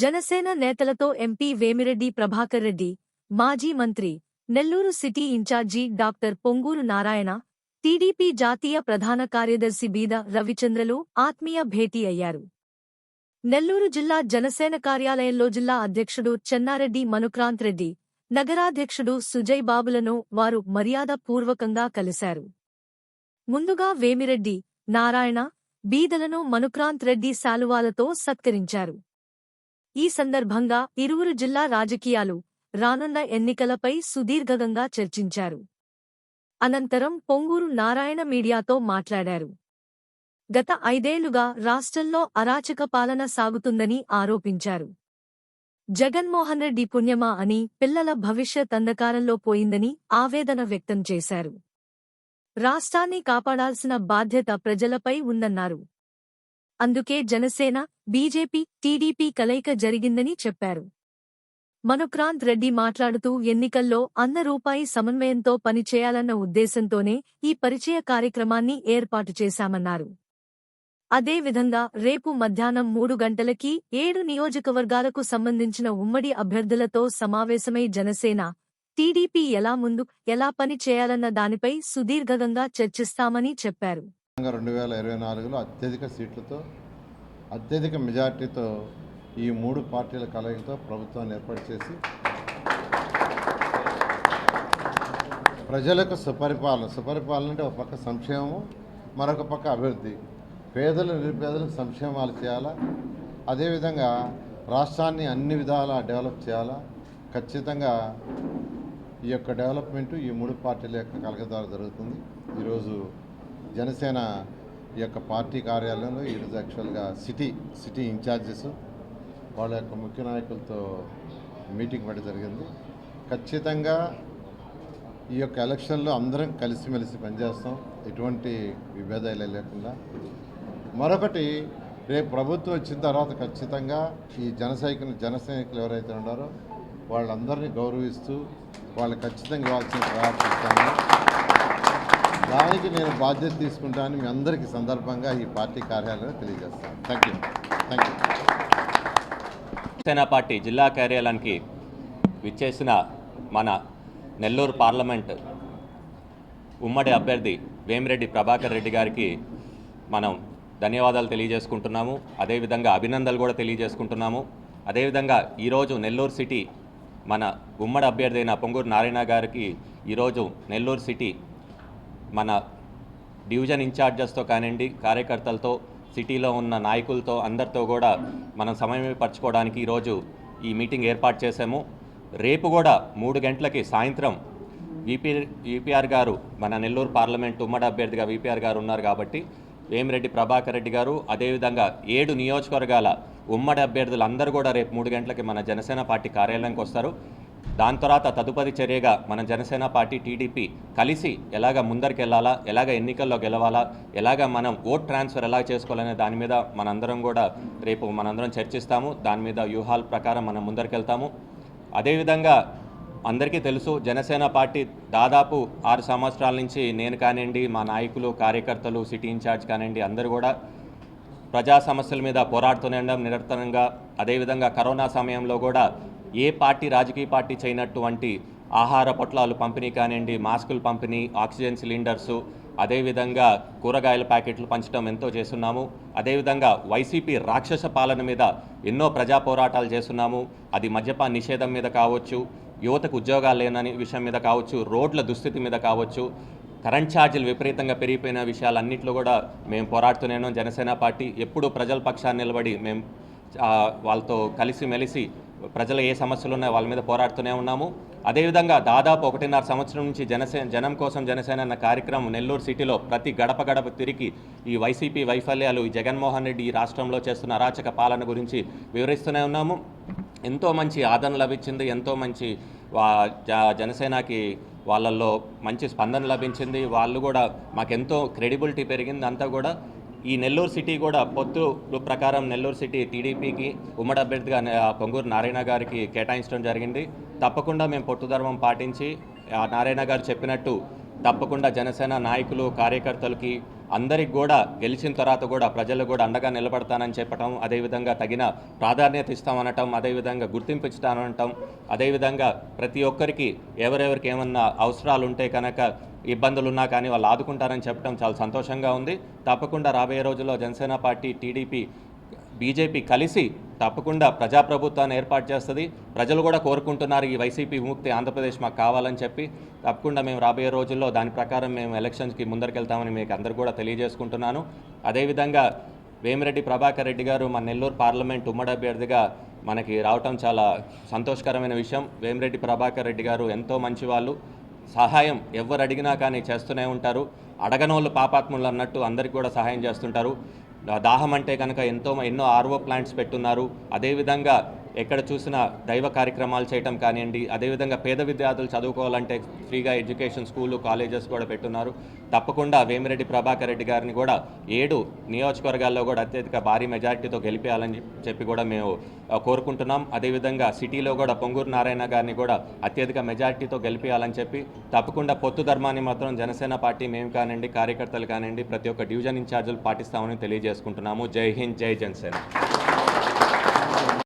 జనసేన నేతలతో ఎంపీ వేమిరెడ్డి ప్రభాకర్ రెడ్డి మాజీ మంత్రి Nellore city incharge doctor Ponguru Narayana TDP జాతీయ ప్రధాన కార్యదర్శి బీద రవిచంద్రలు ఆత్మీయ భేటీ అయ్యారు. నెల్లూరు జిల్లా జనసేన కార్యాలయంలో జిల్లా అధ్యక్షుడు చెన్నారెడ్డి మనుక్రాంత్ రెడ్డి నగరాధ్యక్షుడు సుజయ్ బాబులను వారు మర్యాదపూర్వకంగా కలిశారు. ముందుగా వేమిరెడ్డి నారాయణ బీదలను మనుక్రాంత్ రెడ్డి శాలువాలతో సత్కరించారు. ఈ సందర్భంగా ఇరువురు జిల్లా రాజకీయాలు రానున్న ఎన్నికలపై సుదీర్ఘంగా చర్చించారు. అనంతరం పొంగూరు నారాయణ మీడియాతో మాట్లాడారు. గత ఐదేళ్ళుగా రాష్ట్రంలో అరాచక పాలన సాగుతుందని ఆరోపించారు. జగన్మోహన్ రెడ్డి పుణ్యమా అని పిల్లల భవిష్యత్ అంధకారంలో పోయిందని ఆవేదన వ్యక్తం చేశారు. రాష్ట్రాన్ని కాపాడాల్సిన బాధ్యత ప్రజలపై ఉందన్నారు. అందుకే జనసేన బీజేపీ టీడీపీ కలయిక జరిగిందని చెప్పారు. మనుక్రాంత్ రెడ్డి మాట్లాడుతూ ఎన్నికల్లో అన్న రూపాయి సమన్వయంతో పనిచేయాలన్న ఉద్దేశంతోనే ఈ పరిచయ కార్యక్రమాన్ని ఏర్పాటు చేశామన్నారు. అదేవిధంగా రేపు మధ్యాహ్నం మూడు గంటలకి ఏడు నియోజకవర్గాలకు సంబంధించిన ఉమ్మడి అభ్యర్థులతో సమావేశమై జనసేన టీడీపీ ఎలా ముందు ఎలా పని చేయాలన్న దానిపై సుదీర్ఘంగా చర్చిస్తామని చెప్పారు. రెండు వేల ఇరవై నాలుగులో అత్యధిక సీట్లతో అత్యధిక మెజార్టీతో ఈ మూడు పార్టీల కలయికతో ప్రభుత్వాన్ని ఏర్పాటు చేసి ప్రజలకు సుపరిపాలన సుపరిపాలన అంటే ఒక పక్క సంక్షేమం మరొక పక్క అభివృద్ధి. పేదలు నిరుపేదలకు సంక్షేమాలు చేయాలా? అదేవిధంగా రాష్ట్రాన్ని అన్ని విధాలా డెవలప్ చేయాలా? ఖచ్చితంగా ఈ యొక్క డెవలప్మెంట్ ఈ మూడు పార్టీల యొక్క కలగ ద్వారా జరుగుతుంది. ఈరోజు జనసేన ఈ యొక్క పార్టీ కార్యాలయంలో ఈరోజు యాక్చువల్గా సిటీ సిటీ ఇన్ఛార్జెస్ వాళ్ళ యొక్క ముఖ్య నాయకులతో మీటింగ్ పెట్టడం జరిగింది. ఖచ్చితంగా ఈ యొక్క ఎలక్షన్లో అందరం కలిసిమెలిసి పనిచేస్తాం. ఎటువంటి విభేదాలు లేకుండా. మరొకటి రేపు ప్రభుత్వం వచ్చిన తర్వాత ఖచ్చితంగా ఈ జన సైకిల్ జన సైనికులు ఎవరైతే ఉన్నారో వాళ్ళందరినీ గౌరవిస్తూ వాళ్ళు ఖచ్చితంగా ఇవ్వాల్సిన ప్రయాణిస్తాను దానికి నేను బాధ్యత తీసుకుంటానని మీ అందరికీ సందర్భంగా ఈ పార్టీ కార్యాలయంలో తెలియజేస్తాను. Thank you thank you Janasena party జిల్లా కార్యాలయానికి విచ్చేసిన మన నెల్లూరు పార్లమెంట్ ఉమ్మడి అభ్యర్థి వేమిరెడ్డి ప్రభాకర్ రెడ్డి గారికి మనం ధన్యవాదాలు తెలియజేసుకుంటున్నాము. అదేవిధంగా అభినందనలు కూడా తెలియజేసుకుంటున్నాము. అదేవిధంగా ఈరోజు నెల్లూరు సిటీ మన ఉమ్మడి అభ్యర్థి అయిన పొంగూరు నారాయణ గారికి ఈరోజు నెల్లూరు సిటీ మన డివిజన్ ఇన్ఛార్జెస్తో కానివ్వండి కార్యకర్తలతో సిటీలో ఉన్న నాయకులతో అందరితో కూడా మనం సమన్వయపరచుకోవడానికి ఈరోజు ఈ మీటింగ్ ఏర్పాటు చేశాము. రేపు కూడా మూడు గంటలకి సాయంత్రం విపి విపిఆర్ గారు మన నెల్లూరు పార్లమెంట్ ఉమ్మడి అభ్యర్థిగా విపిఆర్ గారు ఉన్నారు కాబట్టి వేమిరెడ్డి ప్రభాకర్ రెడ్డి గారు అదేవిధంగా ఏడు నియోజకవర్గాల ఉమ్మడి అభ్యర్థులు అందరూ కూడా రేపు మూడు గంటలకి మన జనసేన పార్టీ కార్యాలయానికి వస్తారు. దాని తర్వాత తదుపరి చర్యగా మన జనసేన పార్టీ టీడీపీ కలిసి ఎలాగ ముందరికి వెళ్ళాలా ఎలాగ ఎన్నికల్లో గెలవాలా ఎలాగ మనం ఓట్ ట్రాన్స్ఫర్ ఎలా చేసుకోవాలనే దాని మీద మనందరం కూడా రేపు మనందరం చర్చిస్తాము. దాని మీద వ్యూహాల ప్రకారం మనం ముందరికి అదేవిధంగా అందరికీ తెలుసు జనసేన పార్టీ దాదాపు ఆరు సంవత్సరాల నుంచి నేను కానివ్వండి మా నాయకులు కార్యకర్తలు సిటీ ఇన్ఛార్జ్ కానివ్వండి అందరూ కూడా ప్రజా సమస్యల మీద పోరాడుతూనే ఉండడం నిరంతరంగా అదేవిధంగా కరోనా సమయంలో కూడా ఏ పార్టీ రాజకీయ పార్టీ చేయనటువంటి ఆహార పొట్లాలు పంపిణీ కానివ్వండి మాస్కులు పంపిణీ ఆక్సిజన్ సిలిండర్సు అదేవిధంగా కూరగాయల ప్యాకెట్లు పంచడం ఎంతో చేస్తున్నాము. అదేవిధంగా వైసీపీ రాక్షస పాలన మీద ఎన్నో ప్రజా పోరాటాలు చేస్తున్నాము. అది మద్యపాన నిషేధం మీద కావచ్చు యువతకు ఉద్యోగాలు లేనని విషయం మీద కావచ్చు రోడ్ల దుస్థితి మీద కావచ్చు కరెంట్ ఛార్జీలు విపరీతంగా పెరిగిపోయిన విషయాలన్నింటిలో కూడా మేము పోరాడుతూనే జనసేన పార్టీ ఎప్పుడూ ప్రజల పక్షాన్ని నిలబడి మేము వాళ్ళతో కలిసి మెలిసి ప్రజలు ఏ సమస్యలు ఉన్నాయో వాళ్ళ మీద పోరాడుతూనే ఉన్నాము. అదేవిధంగా దాదాపు ఒకటిన్నర సంవత్సరం నుంచి జనసేన జనం కోసం జనసేన అన్న కార్యక్రమం నెల్లూరు సిటీలో ప్రతి గడప గడప తిరిగి ఈ వైసీపీ వైఫల్యాలు ఈ జగన్మోహన్ రెడ్డి ఈ రాష్ట్రంలో చేస్తున్న అరాచక పాలన గురించి వివరిస్తూనే ఉన్నాము. ఎంతో మంచి ఆదరణ లభించింది ఎంతో మంచి వా- జనసేనకి వాళ్ళల్లో మంచి స్పందన లభించింది. వాళ్ళు కూడా మాకెంతో క్రెడిబిలిటీ పెరిగింది అంతా కూడా. ఈ నెల్లూరు సిటీ కూడా పొత్తు ప్రకారం నెల్లూరు సిటీ టీడీపీకి ఉమ్మడి అభ్యర్థిగా పొంగూరు నారాయణ గారికి కేటాయించడం జరిగింది. తప్పకుండా మేము పొత్తు ధర్మం పాటించి నారాయణ గారు చెప్పినట్టు తప్పకుండా జనసేన నాయకులు కార్యకర్తలకి అందరికి కూడా గెలిచిన తర్వాత కూడా ప్రజలు కూడా అండగా నిలబడతానని చెప్పటం అదేవిధంగా తగిన ప్రాధాన్యత ఇస్తామనటం అదేవిధంగా గుర్తింపు ఇస్తామనటం అదేవిధంగా ప్రతి ఒక్కరికి ఎవరెవరికి ఏమన్నా అవసరాలు ఉంటే కనుక ఇబ్బందులు ఉన్నా కానీ వాళ్ళు ఆదుకుంటారని చెప్పడం చాలా సంతోషంగా ఉంది. తప్పకుండా రాబోయే రోజుల్లో జనసేన పార్టీ టీడీపీ బీజేపీ కలిసి తప్పకుండా ప్రజాప్రభుత్వాన్ని ఏర్పాటు చేస్తుంది. ప్రజలు కూడా కోరుకుంటున్నారు ఈ వైసీపీ విముక్తి ఆంధ్రప్రదేశ్ మాకు కావాలని చెప్పి. తప్పకుండా మేము రాబోయే రోజుల్లో దాని ప్రకారం మేము ఎలక్షన్స్కి ముందరికెళ్తామని మీకు అందరు కూడా తెలియజేసుకుంటున్నాను. అదేవిధంగా వేమిరెడ్డి ప్రభాకర్ రెడ్డి గారు మన నెల్లూరు పార్లమెంట్ ఉమ్మడి అభ్యర్థిగా మనకి రావటం చాలా సంతోషకరమైన విషయం. వేమిరెడ్డి ప్రభాకర్ రెడ్డి గారు ఎంతో మంచి వాళ్ళు సహాయం ఎవరు అడిగినా కానీ చేస్తూనే ఉంటారు. అడగనోళ్ళు పాపాత్ములు అన్నట్టు అందరికి కూడా సహాయం చేస్తుంటారు. దాహం అంటే కనుక ఎంతో ఎన్నో ఆర్ఓ ప్లాంట్స్ పెట్టున్నారు. అదేవిధంగా ఎక్కడ చూసినా దైవ కార్యక్రమాలు చేయటం కానివ్వండి అదేవిధంగా పేద విద్యార్థులు చదువుకోవాలంటే ఫ్రీగా ఎడ్యుకేషన్ స్కూలు కాలేజెస్ కూడా పెట్టున్నారు. తప్పకుండా వేమిరెడ్డి ప్రభాకర్ రెడ్డి గారిని కూడా ఏడు నియోజకవర్గాల్లో కూడా అత్యధిక భారీ మెజారిటీతో గెలిపేయాలని చెప్పి కూడా మేము కోరుకుంటున్నాం. అదేవిధంగా సిటీలో కూడా పొంగూరు నారాయణ గారిని కూడా అత్యధిక మెజారిటీతో గెలిపేయాలని చెప్పి తప్పకుండా పొత్తు ధర్మాన్ని మాత్రం జనసేన పార్టీ మేము కానివ్వండి కార్యకర్తలు కానివ్వండి ప్రతి ఒక్క డివిజన్ ఇన్ఛార్జీలు పాటిస్తామని తెలియజేసుకుంటున్నాము. జై హింద్ జై జనసేన.